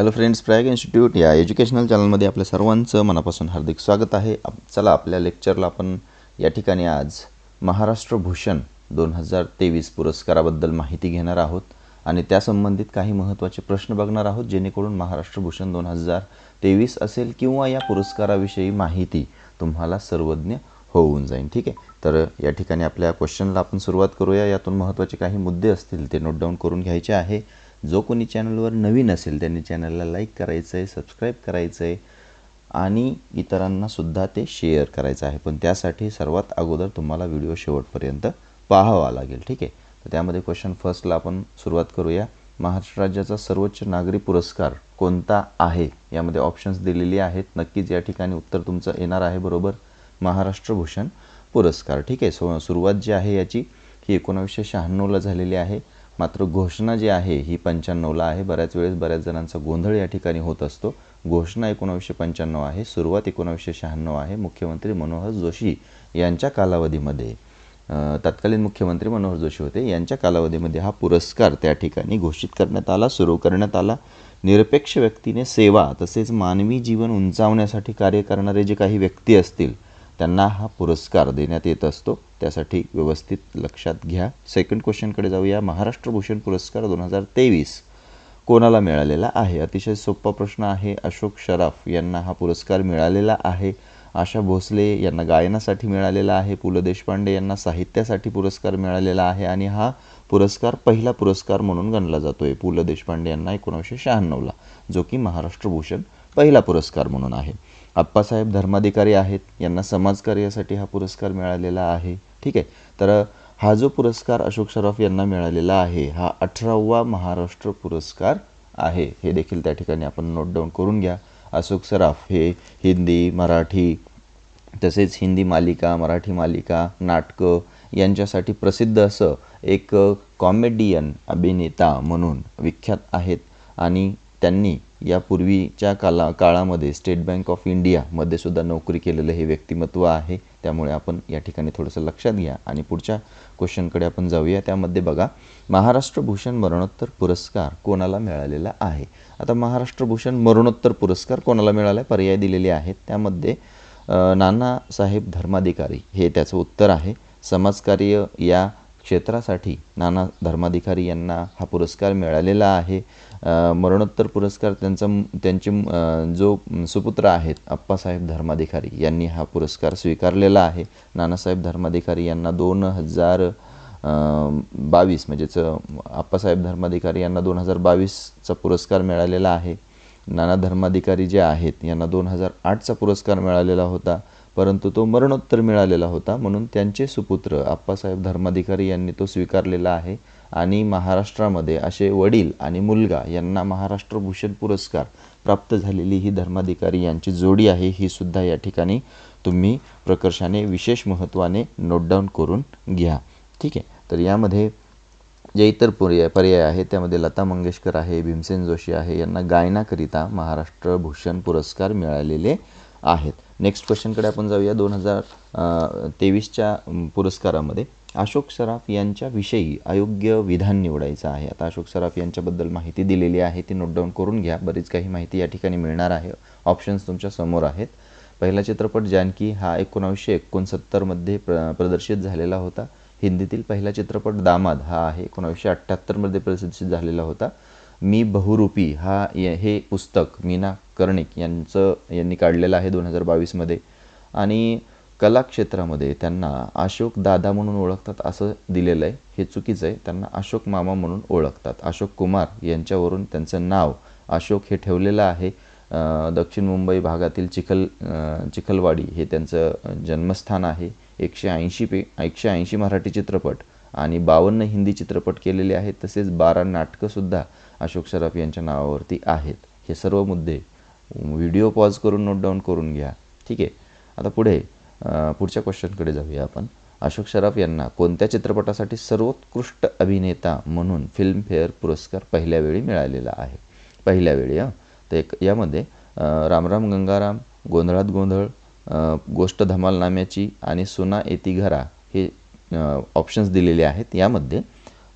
Hello friends Prayag institute या educational चॅनलमध्ये आपल्या सर्वांचं मनापासून हार्दिक स्वागत आहे. आप चला आपल्या लेक्चरला आपण या ठिकाणी आज महाराष्ट्र भूषण दोन हजार तेवीस पुरस्काराबद्दल माहिती घेणार आहोत. आणि त्यासंबंधित काही महत्त्वाचे प्रश्न बघणार आहोत जेणेकरून महाराष्ट्र भूषण दोन हजार तेवीस असेल किंवा या पुरस्काराविषयी माहिती तुम्हाला सर्वज्ञ होऊन जाईल. ठीक आहे? तर या ठिकाणी आपल्या क्वेश्चनला आपण सुरुवात करूया. यातून महत्त्वाचे काही मुद्दे असतील ते नोट डाऊन करून घ्यायचे आहे. जो कोणी चॅनलवर नवीन असेल त्यांनी चॅनलला लाईक करायचं आहे सबस्क्राईब करायचं आहे आणि इतरांनासुद्धा ते शेअर करायचं आहे. पण त्यासाठी सर्वात अगोदर तुम्हाला व्हिडिओ शेवटपर्यंत पाहावा लागेल ठीक आहे? तर त्यामध्ये क्वेश्चन फर्स्टला आपण सुरुवात करूया. महाराष्ट्र राज्याचा सर्वोच्च नागरी पुरस्कार कोणता आहे? यामध्ये ऑप्शन्स दिलेली आहेत. नक्कीच या ठिकाणी उत्तर तुमचं येणार आहे बरोबर? महाराष्ट्र भूषण पुरस्कार ठीक आहे? सो सुरुवात जी आहे याची ही एकोणावीसशे शहाण्णवला झालेली आहे. मात्र घोषणा जी आहे ही पंच्याण्णवला आहे. बऱ्याच वेळेस बऱ्याच जणांचा गोंधळ या ठिकाणी होत असतो. घोषणा एकोणावीसशे पंच्याण्णव आहे. सुरुवात एकोणावीसशे शहाण्णव आहे. मुख्यमंत्री मनोहर जोशी यांच्या कालावधीमध्ये तत्कालीन मुख्यमंत्री मनोहर जोशी होते. यांच्या कालावधीमध्ये हा पुरस्कार त्या ठिकाणी घोषित करण्यात आला सुरू करण्यात आला. निरपेक्ष व्यक्तीने सेवा तसेच मानवी जीवन उंचावण्यासाठी कार्य करणारे जे काही व्यक्ती असतील त्यांना हा पुरस्कार देण्यात येत असतो. त्यासाठी व्यवस्थित लक्षात घ्या. सेकंड क्वेश्चनकडे जाऊया. महाराष्ट्र भूषण पुरस्कार दोन हजार तेवीस कोणाला मिळालेला आहे? अतिशय सोपा प्रश्न आहे. अशोक शराफ यांना हा पुरस्कार मिळालेला आहे. आशा भोसले यांना गायनासाठी मिळालेला आहे. पु ल देशपांडे यांना साहित्यासाठी पुरस्कार मिळालेला आहे. आणि हा पुरस्कार पहिला पुरस्कार म्हणून गणला जातो आहे पु ल देशपांडे यांना एकोणीसशे शहाण्णवला जो की महाराष्ट्र भूषण पहिला पुरस्कार म्हणून आहे. आप्पासाहेब धर्माधिकारी आहेत यांना समाजकार्यासाठी हा पुरस्कार मिळालेला आहे. ठीक आहे? तर हा जो पुरस्कार अशोक सराफ यांना मिळालेला आहे हा अठरावा महाराष्ट्र पुरस्कार आहे. हे देखील त्या ठिकाणी आपण नोट डाऊन करून घ्या. अशोक सराफ हे हिंदी मराठी तसेच हिंदी मालिका मराठी मालिका नाटकं यांच्यासाठी प्रसिद्ध असं एक कॉमेडियन अभिनेता म्हणून विख्यात आहेत. आणि त्यांनी यापूर्वीच्या काला काळामध्ये स्टेट बँक ऑफ इंडियामध्ये सुद्धा नोकरी केलेलं हे व्यक्तिमत्व आहे. त्यामुळे आपण या ठिकाणी थोडंसं लक्षात घ्या आणि पुढच्या क्वेश्चनकडे आपण जाऊया. त्यामध्ये बघा महाराष्ट्र भूषण मरणोत्तर पुरस्कार कोणाला मिळालेला आहे? आता महाराष्ट्र भूषण मरणोत्तर पुरस्कार कोणाला मिळाला आहे पर्याय दिलेले आहेत. त्यामध्ये नानासाहेब धर्माधिकारी हे त्याचं उत्तर आहे. समाजकार्य या क्षेत्रासाठी नाना धर्माधिकारी यांना हा पुरस्कार मिळालेला आहे. मरणोत्तर पुरस्कार त्यांचा त्यांचे जो सुपुत्र आहेत अप्पासाहेब धर्माधिकारी यांनी हा पुरस्कार स्वीकारलेला आहे. नानासाहेब धर्माधिकारी यांना दोन हजार बावीस म्हणजेच अप्पासाहेब धर्माधिकारी यांना दोन हजार बावीसचा पुरस्कार मिळालेला आहे. नाना धर्माधिकारी जे आहेत यांना दोन हजार आठचा पुरस्कार मिळालेला होता. परंतु तो मरणोत्तर मिळालेला होता म्हणून त्यांचे सुपुत्र आप्पासाहेब धर्माधिकारी यांनी तो स्वीकारलेला आहे आणि महाराष्ट्रामध्ये असे वडील आणि मुलगा यांना महाराष्ट्र भूषण पुरस्कार प्राप्त झालेली ही धर्माधिकारी यांची जोडी आहे ही सुद्धा या ठिकाणी तुम्ही प्रकर्षाने विशेष महत्त्वाने नोटडाऊन करून घ्या. ठीक आहे? तर यामध्ये जे इतर पर्याय पर्याय आहेत त्यामध्ये लता मंगेशकर आहे भीमसेन जोशी आहे यांना गायनाकरिता महाराष्ट्र भूषण पुरस्कार मिळालेले आहेत. नेक्स्ट क्वेश्चनकडे आपण जाऊया दोन हजार तेवीसच्या पुरस्कारामध्ये. अशोक सराफ यांच्याविषयी अयोग्य विधान निवडायचं आहे. आता अशोक सराफ यांच्याबद्दल माहिती दिलेली आहे. ती नोट डाऊन करून घ्या. बरीच काही माहिती या ठिकाणी मिळणार आहे. ऑप्शन्स तुमच्यासमोर आहेत. पहिला चित्रपट जानकी हा एकोणावीसशे एकोणसत्तरमध्ये प्र प्रदर्शित झालेला होता. हिंदीतील पहिला चित्रपट दामाद हा आहे. एकोणावीसशे अठ्ठ्याहत्तरमध्ये प्रदर्शित झालेला होता. मी बहुरूपी हा य- हे पुस्तक मीना कर्णिक यांचं यांनी काढलेलं आहे दोन हजार बावीसमध्ये. आणि कला क्षेत्रामध्ये त्यांना अशोक दादा म्हणून ओळखतात असं दिलेलं आहे. हे चुकीचं आहे. त्यांना अशोक मामा म्हणून ओळखतात. अशोक कुमार यांच्यावरून त्यांचं नाव अशोक हे ठेवलेलं आहे. दक्षिण मुंबई भागातील चिखल चिखलवाडी हे त्यांचं जन्मस्थान आहे. एकशे ऐंशी पे एकशे ऐंशी मराठी चित्रपट आणि बावन्न हिंदी चित्रपट केलेले आहेत. तसेच बारा नाटकंसुद्धा अशोक सराफ यांच्या नावावरती आहेत. हे सर्व मुद्दे व्हिडिओ पॉज करून नोट डाऊन करून घ्या. ठीक आहे? आता पुढे पुढच्या क्वेश्चनकडे जाऊया आपण. अशोक सराफ यांना कोणत्या चित्रपटासाठी सर्वोत्कृष्ट अभिनेता म्हणून फिल्मफेअर पुरस्कार पहिल्या वेळी मिळालेला आहे? पहिल्या वेळी हां. तर एक यामध्ये रामराम गंगाराम गोंधळात गोंधळ गोष्ट धमाल नाम्याची आणि सुना येती घरा हे ऑप्शन्स दिलेले आहेत. यामध्ये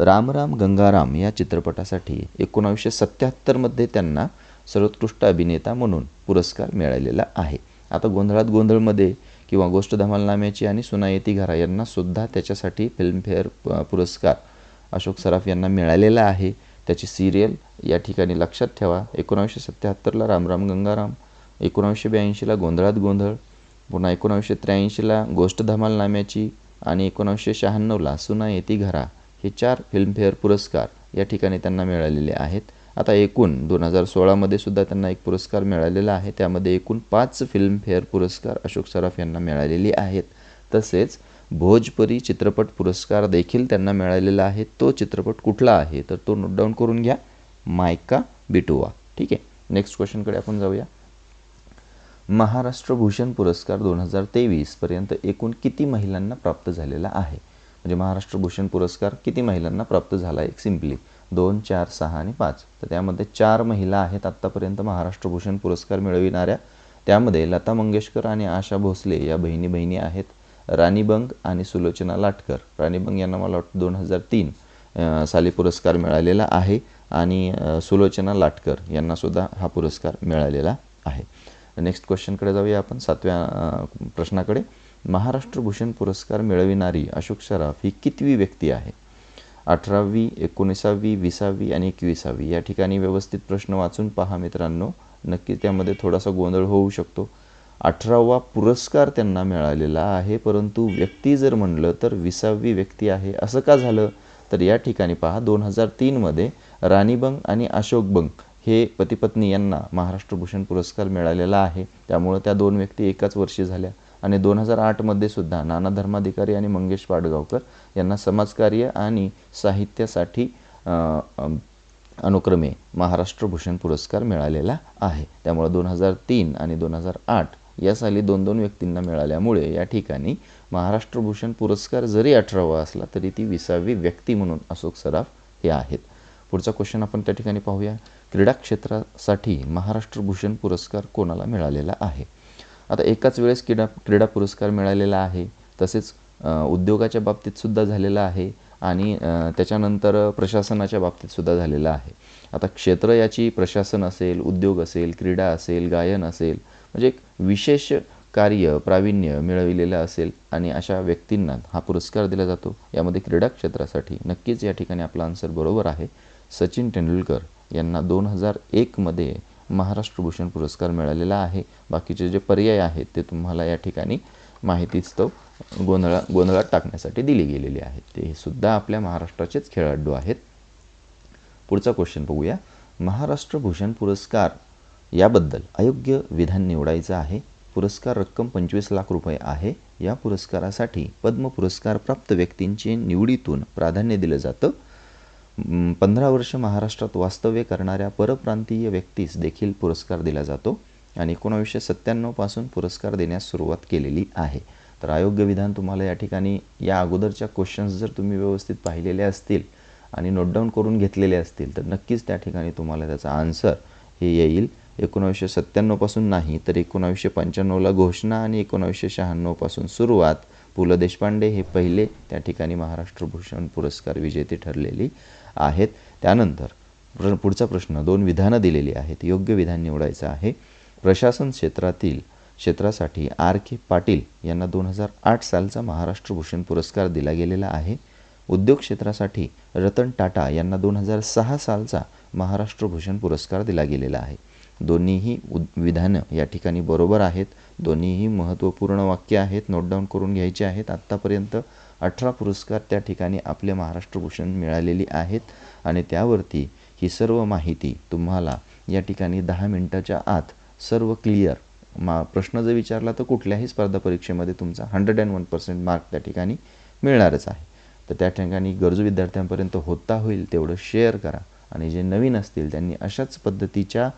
राम राम गंगाराम या चित्रपटासाठी एकोणावीसशे सत्त्याहत्तरमध्ये त्यांना सर्वोत्कृष्ट अभिनेता म्हणून पुरस्कार मिळालेला आहे. आता गोंधळात गोंधळमध्ये किंवा गोष्ट धमाल नाम्याची आणि सुनायती घरा यांना सुद्धा त्याच्यासाठी फिल्मफेअर प- पुरस्कार अशोक सराफ यांना मिळालेला आहे. त्याची सिरियल या ठिकाणी लक्षात ठेवा. एकोणावीसशे सत्त्याहत्तरला रामराम गंगाराम एकोणावीसशे ब्याऐंशीला गोंधळात गोंधळ पुन्हा एकोणावीसशे त्र्याऐंशीला गोष्ट धमाल नाम्याची आणि एकोणावीसशे शहाण्णवला सुना येती घरा हे चार फिल्मफेअर पुरस्कार या ठिकाणी त्यांना मिळालेले आहेत. आता एकूण दोन हजार सोळामध्ये सुद्धा त्यांना एक पुरस्कार मिळालेला आहे. त्यामध्ये एकूण पाच फिल्मफेअर पुरस्कार अशोक सराफ यांना मिळालेली आहेत. तसेच भोजपरी चित्रपट पुरस्कार देखील त्यांना मिळालेला आहे. तो चित्रपट कुठला आहे? तर तो नोट डाऊन करून घ्या. मायका बिटुआ ठीक आहे? नेक्स्ट क्वेश्चनकडे आपण जाऊया. महाराष्ट्र भूषण पुरस्कार दोन हजार तेवीसपर्यंत एकूण किती महिलांना प्राप्त झालेला आहे? म्हणजे महाराष्ट्र भूषण पुरस्कार किती महिलांना प्राप्त झाला एक सिम्पली? दोन चार सहा आणि पाच. तर त्यामध्ये चार महिला आहेत आत्तापर्यंत महाराष्ट्र भूषण पुरस्कार मिळविणाऱ्या. त्यामध्ये लता मंगेशकर आणि आशा भोसले या बहिणी बहिणी आहेत. राणी बंग आणि सुलोचना लाटकर. राणी बंग यांना मला वाटतं दोन हजार तीन साली पुरस्कार मिळालेला आहे. आणि सुलोचना लाटकर यांनासुद्धा हा पुरस्कार मिळालेला आहे. नेक्स्ट क्वेश्चनकडे जाऊया आपण सातव्या प्रश्नाकडे. महाराष्ट्र भूषण पुरस्कार मिळविणारी अशोक सराफ ही कितवी व्यक्ती आहे? अठरावी एकोणीसावी विसावी आणि एकविसावी या ठिकाणी व्यवस्थित प्रश्न वाचून पहा मित्रांनो. नक्की त्यामध्ये थोडासा गोंधळ होऊ शकतो. अठरावा पुरस्कार त्यांना मिळालेला आहे परंतु व्यक्ती जर म्हणलं तर विसावी व्यक्ती आहे. असं का झालं? तर या ठिकाणी पहा दोन हजार तीनमध्ये राणीबंग आणि अशोक बंग हे पतिपत्नी यांना महाराष्ट्र भूषण पुरस्कार मिळालेला आहे. त्यामुळं त्या दोन व्यक्ती एकाच वर्षी झाल्या. आणि दोन हजार आठमध्ये सुद्धा नाना धर्माधिकारी आणि मंगेश पाडगावकर यांना समाजकार्य आणि साहित्यासाठी अनुक्रमे महाराष्ट्र भूषण पुरस्कार मिळालेला आहे. त्यामुळे दोन हजार तीन आणि दोन हजार आठ या साली दोन दोन व्यक्तींना मिळाल्यामुळे या ठिकाणी महाराष्ट्र भूषण पुरस्कार जरी अठरावा असला तरी ती विसावी व्यक्ती म्हणून अशोक सराफ हे आहेत. पुढचा क्वेश्चन आपण त्या ठिकाणी पाहूया. क्रीडा क्षेत्रासाठी महाराष्ट्र भूषण पुरस्कार कोणाला मिळालेला आहे? आता एकाच वेळेस क्रीडा क्रीडा पुरस्कार मिळालेला आहे. तसेच उद्योगाच्या बाबतीतसुद्धा झालेला आहे आणि त्याच्यानंतर प्रशासनाच्या बाबतीतसुद्धा झालेला आहे. आता क्षेत्र याची प्रशासन असेल उद्योग असेल क्रीडा असेल गायन असेल म्हणजे एक विशेष कार्य प्रावीण्य मिळविलेलं असेल आणि अशा व्यक्तींना हा पुरस्कार दिला जातो. यामध्ये क्रीडा क्षेत्रासाठी नक्कीच या ठिकाणी आपला आन्सर बरोबर आहे. सचिन तेंडुलकर यांना दोन हजार एकमध्ये महाराष्ट्र भूषण पुरस्कार मिळालेला आहे. बाकीचे जे पर्याय आहेत ते तुम्हाला या ठिकाणी माहितीस्तव गोंधळा गोंधळात टाकण्यासाठी दिली गेलेली आहेत. ते सुद्धा आपल्या महाराष्ट्राचेच खेळाडू आहेत. पुढचा क्वेश्चन बघूया. महाराष्ट्र भूषण पुरस्कार याबद्दल अयोग्य विधान निवडायचं आहे. पुरस्कार रक्कम पंचवीस लाख रुपये आहे. या पुरस्कारासाठी पद्म पुरस्कार प्राप्त व्यक्तींचे निवडीतून प्राधान्य दिलं जातं. पंधरा वर्ष महाराष्ट्रात वास्तव्य करणाऱ्या परप्रांतीय व्यक्तीस देखील पुरस्कार दिला जातो आणि एकोणावीसशे सत्त्याण्णवपासून पुरस्कार देण्यास सुरुवात केलेली आहे. तर अयोग्य विधान तुम्हाला या ठिकाणी या अगोदरच्या क्वेश्चन्स जर तुम्ही व्यवस्थित पाहिलेले असतील आणि नोटडाऊन करून घेतलेले असतील तर नक्कीच त्या ठिकाणी तुम्हाला त्याचा आन्सर हे येईल. एकोणावीसशे सत्त्याण्णवपासून नाही तर एकोणावीसशे पंच्याण्णवला घोषणा आणि एकोणावीसशे शहाण्णवपासून सुरुवात पु ल देशपांडे हे पहिले त्या ठिकाणी महाराष्ट्र भूषण पुरस्कार विजेते ठरलेली आहेत. त्यानंतर पुढचा प्रश्न दोन विधानं दिलेली आहेत. योग्य विधान निवडायचं आहे. प्रशासन क्षेत्रातील क्षेत्रासाठी आर के पाटील यांना दोन हजार आठ सालचा महाराष्ट्र भूषण पुरस्कार दिला गेलेला आहे. उद्योग क्षेत्रासाठी रतन टाटा यांना दोन हजार सहा सालचा महाराष्ट्र भूषण पुरस्कार दिला गेलेला आहे. दोन्हीही उद विधानं या ठिकाणी बरोबर आहेत. दोन्हीही महत्त्वपूर्ण वाक्य आहेत नोटडाऊन करून घ्यायचे आहेत. आत्तापर्यंत अठरा पुरस्कार त्या ठिकाणी आपले महाराष्ट्र भूषण मिळालेली आहेत आणि त्यावरती ही सर्व माहिती तुम्हाला या ठिकाणी दहा मिनटाच्या आत सर्व क्लिअर मा प्रश्न जर विचारला तर कुठल्याही स्पर्धा परीक्षेमध्ये तुमचा hundred and one percent mark त्या ठिकाणी मिळणारच आहे. तर त्या ठिकाणी गरजू विद्यार्थ्यांपर्यंत होता होईल तेवढं शेअर करा आणि जे नवीन असतील त्यांनी अशाच पद्धतीच्या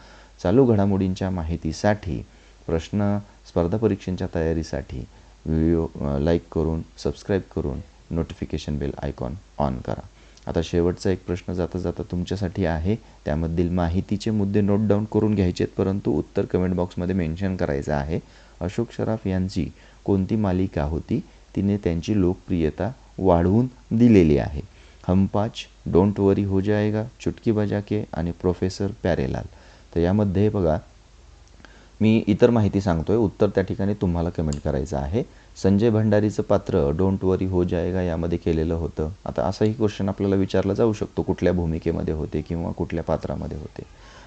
चालू घडामोडींच्या माहितीसाठी प्रश्न स्पर्धा परीक्षांच्या तयारीसाठी व्हिडिओ लाईक करून सबस्क्राईब करून नोटिफिकेशन बेल आयकॉन ऑन करा. आता शेवटचा एक प्रश्न जाता जाता तुमच्यासाठी आहे. त्यामधील माहितीचे मुद्दे नोट डाऊन करून घ्यायचे आहेत परंतु उत्तर कमेंट बॉक्समध्ये मेन्शन करायचं आहे. अशोक शराफ यांची कोणती मालिका होती? तिने त्यांची लोकप्रियता वाढवून दिलेली आहे. हम पाच डोंट वरी हो जाएगा चुटकी बजा के आणि प्रोफेसर प्यारेलाल. तर यामध्ये बघा मी इतर माहिती सांगतोय. उत्तर त्या ठिकाणी तुम्हाला कमेंट करायचं आहे. संजय भंडारीचं पात्र डोंट वरी हो जाएगा यामध्ये केलेलं होतं. आता असाही क्वेश्चन आपल्याला विचारला जाऊ शकतो कुठल्या भूमिकेमध्ये होते किंवा कुठल्या पात्रामध्ये होते.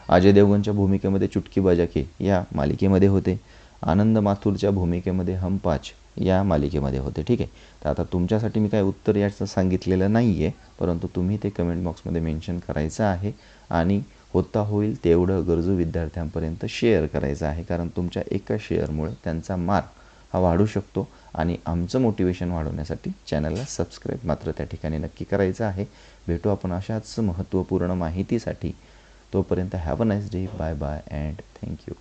अजय देवगणच्या भूमिकेमध्ये चुटकी बजाके या मालिकेमध्ये होते. आनंद माथुरच्या भूमिकेमध्ये हम पाच या मालिकेमध्ये होते. ठीक आहे? तर आता तुमच्यासाठी मी काय उत्तर याचं सांगितलेलं नाही आहे परंतु तुम्ही ते कमेंट बॉक्समध्ये मेन्शन करायचं आहे. आणि होता होईल तेवढं गरजू विद्यार्थ्यांपर्यंत शेअर करायचं आहे. कारण तुमच्या एका शेअरमुळे त्यांचा मार्क हा वाढू शकतो आणि आमचं मोटिवेशन वाढवण्यासाठी चॅनलला सबस्क्राईब मात्र त्या ठिकाणी नक्की करायचं आहे. भेटू आपण अशाच महत्त्वपूर्ण माहितीसाठी. तोपर्यंत have a nice day bye bye and thank you